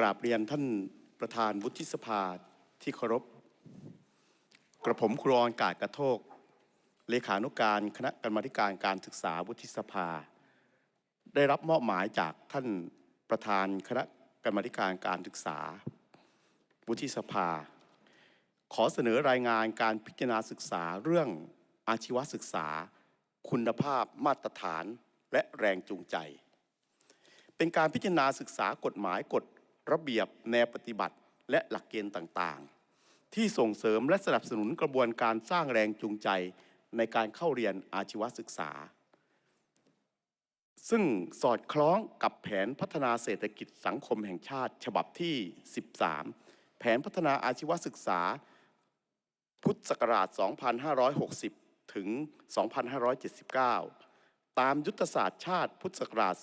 กราบเรียนท่านประธานวุฒิสภาที่เคารพ กระผมครองกาดกระโทก เลขานุการคณะกรรมาธิการการศึกษาวุฒิสภา ได้รับมอบหมายจากท่านประธานคณะกรรมาธิการการศึกษา วุฒิสภา ขอเสนอรายงานการพิจารณาศึกษาเรื่องอาชีวศึกษา คุณภาพมาตรฐานและแรงจูงใจ เป็นการพิจารณาศึกษากฎหมายกฎ ระเบียบแนวปฏิบัติ และหลักเกณฑ์ต่างๆ ที่ส่งเสริมและสนับสนุนกระบวนการสร้างแรงจูงใจในการเข้าเรียนอาชีวศึกษา ซึ่งสอดคล้องกับแผนพัฒนาเศรษฐกิจสังคมแห่งชาติ ฉบับที่ 13 แผนพัฒนาอาชีวศึกษา พุทธศักราช 2560 ถึง 2579 ตามยุทธศาสตร์ชาติพุทธศักราช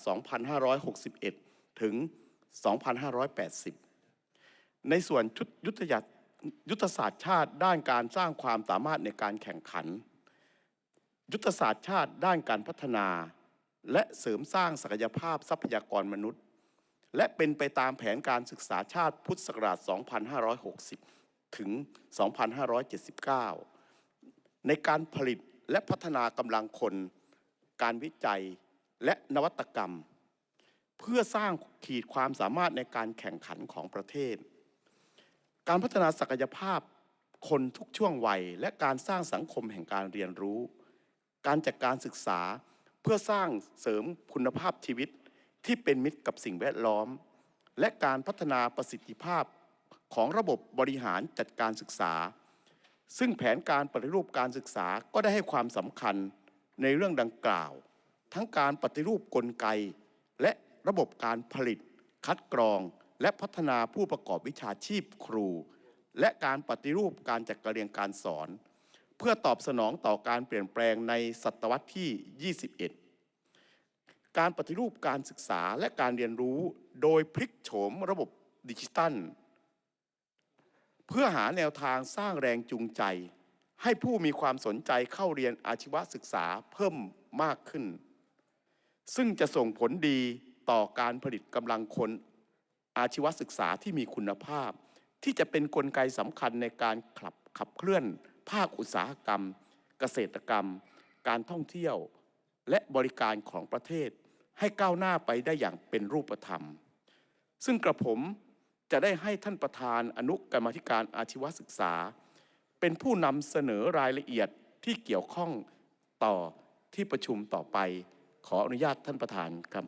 2561 ถึง 2580 ในส่วนชุดยุทธยัยุทธศาสตร์ชาติด้านการสร้างความสามารถในการแข่งขัน ยุทธศาสตร์ชาติด้านการพัฒนา และเสริมสร้างศักยภาพทรัพยากรมนุษย์ และเป็นไปตามแผนการศึกษาชาติพุทธศักราช 2560 ถึง 2579 ในการผลิตและพัฒนากำลังคน การวิจัยและนวัตกรรม เพื่อสร้างขีดความสามารถในการแข่งขันของประเทศ การพัฒนาศักยภาพคนทุกช่วงวัย และการสร้างสังคมแห่งการเรียนรู้ การจัดการศึกษาเพื่อสร้างเสริมคุณภาพชีวิตที่เป็นมิตรกับสิ่งแวดล้อม และการพัฒนาประสิทธิภาพของระบบบริหารจัดการศึกษา ซึ่งแผนการปฏิรูปการศึกษาก็ได้ให้ความสำคัญในเรื่องดังกล่าว ทั้งการปฏิรูปกลไก และ ระบบการผลิต คัดกรอง และพัฒนาผู้ประกอบวิชาชีพครู และการปฏิรูปการจัดการเรียนการสอน เพื่อตอบสนองต่อการเปลี่ยนแปลงในศตวรรษที่ 21 การปฏิรูปการศึกษาและการเรียนรู้โดยพลิกโฉมระบบดิจิตัล เพื่อหาแนวทางสร้างแรงจูงใจ ให้ผู้มีความสนใจเข้าเรียนอาชีวศึกษาเพิ่มมากขึ้น ซึ่งจะส่งผลดี ต่อการผลิตกำลังคนอาชีวศึกษาที่มีคุณภาพ ที่จะเป็นนกลไกสำคัญในการขับขับเคลื่อน ภาคอุตสาหกรรม เกษตรกรรม การท่องเที่ยว และบริการของประเทศ ให้ก้าวหน้าไปได้อย่างเป็นรูปธรรม ซึ่งกระผมจะได้ให้ท่านประธานอนุกรรมธิการอาชีวศึกษา เป็นผู้นำเสนอรายละเอียดที่เกี่ยวข้องต่อที่ประชุมต่อไป ขออนุญาตท่านประธานครับ